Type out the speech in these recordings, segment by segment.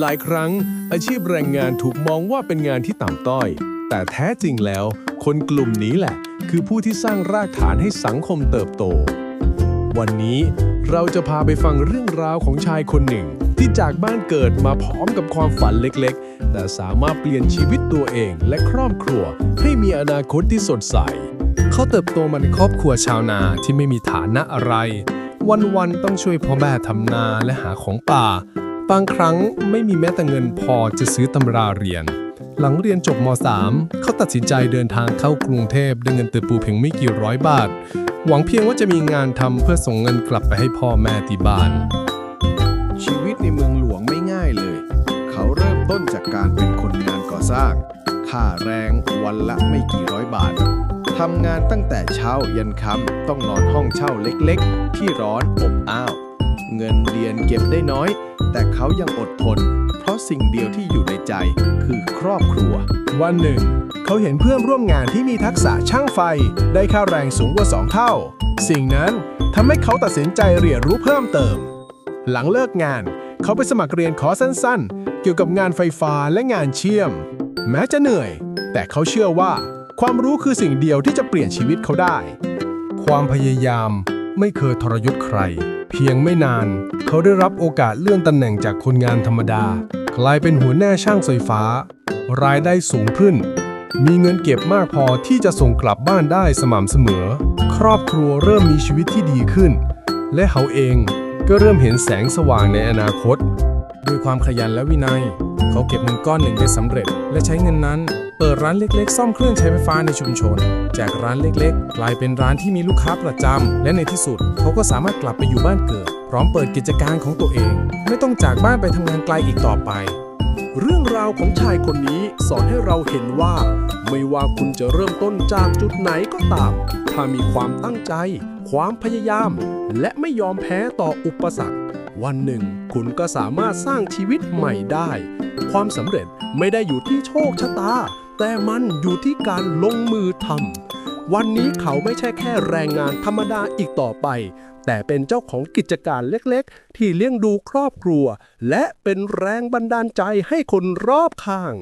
หลายครั้งอาชีพแรงงานถูกมองว่าเป็นงานที่ต่ำต้อย แต่แท้จริงแล้ว คนกลุ่มนี้แหละ คือผู้ที่สร้างรากฐานให้สังคมเติบโต วันนี้เราจะพาไปฟังเรื่องราวของชายคนหนึ่ง ที่จากบ้านเกิดมาพร้อมกับความฝันเล็กๆ แต่สามารถเปลี่ยนชีวิตตัวเองและครอบครัว ให้มีอนาคตที่สดใส เขาเติบโตมาในครอบครัวชาวนาที่ไม่มีฐานะอะไร วันๆต้องช่วยพ่อแม่ทำนาและหาของป่า บางครั้งไม่มีแม้แต่เงินพอจะซื้อตำราเรียน หลังเรียนจบม .3 เขาตัดสินใจเดินทางเข้ากรุงเทพด้วยเงินตือปูเพียงไม่กี่ร้อยบาท หวังเพียงว่าจะมีงานทำเพื่อส่งเงินกลับไปให้พ่อแม่ที่บ้าน ชีวิตในเมืองหลวงไม่ง่ายเลย เขาเริ่มต้นจากการเป็นคนงานก่อสร้าง ค่าแรงวันละไม่กี่ร้อยบาททำงานตั้งแต่เช้ายันค่ำต้องนอนห้องเช่าเล็กๆ ที่ร้อนอบอ้าว เงินเรียนเก็บได้น้อย แต่เขายังอดทน เพราะสิ่งเดียวที่อยู่ในใจคือครอบครัว วันหนึ่ง เขาเห็นเพื่อนร่วมงานที่มีทักษะช่างไฟ ได้ค่าแรงสูงกว่า 2 เท่า สิ่งนั้นทำให้เขาตัดสินใจเรียนรู้เพิ่มเติม หลังเลิกงาน เขาไปสมัครเรียนคอร์สสั้น ๆ เกี่ยวกับงานไฟฟ้าและงานเชื่อม แม้จะเหนื่อย แต่เขาเชื่อว่า ความรู้คือสิ่งเดียวที่จะเปลี่ยนชีวิตเขาได้ ความพยายามไม่เคยทรยศใคร เพียงไม่นาน เขาได้รับโอกาสเลื่อนตำแหน่งจากคนงานธรรมดา กลายเป็นหัวหน้าช่างไฟฟ้า รายได้สูงขึ้น มีเงินเก็บมากพอที่จะส่งกลับบ้านได้สม่ำเสมอ ครอบครัวเริ่มมีชีวิตที่ดีขึ้น และเขาเองก็เริ่มเห็นแสงสว่างในอนาคต ด้วยความขยันและวินัย เขาเก็บเงินก้อนหนึ่งได้สำเร็จ และใช้เงินนั้น เปิดร้านเล็กๆ ซ่อมเครื่องใช้ไฟฟ้าในชุมชน จากร้านเล็กๆ กลายเป็นร้านที่มีลูกค้าประจำ และในที่สุด เขาก็สามารถกลับไปอยู่บ้านเกิด พร้อมเปิดกิจการของตัวเอง ไม่ต้องจากบ้านไปทำงานไกลอีกต่อไป เรื่องราวของชายคนนี้สอนให้เราเห็นว่า ไม่ว่าคุณจะเริ่มต้นจากจุดไหนก็ตาม ถ้ามีความตั้งใจ ความพยายาม และไม่ยอมแพ้ต่ออุปสรรค วันหนึ่ง คุณก็สามารถสร้างชีวิตใหม่ได้ ความสำเร็จไม่ได้อยู่ที่โชคชะตา แต่มันอยู่ที่การลงมือทำวันนี้เขาไม่ใช่แค่แรงงานธรรมดาอีกต่อไป แต่เป็นเจ้าของกิจการเล็กๆ ที่เลี้ยงดูครอบครัว และเป็นแรงบันดาลใจให้คนรอบข้าง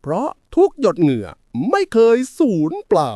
เพราะทุกหยดเหงื่อไม่เคยสูญเปล่า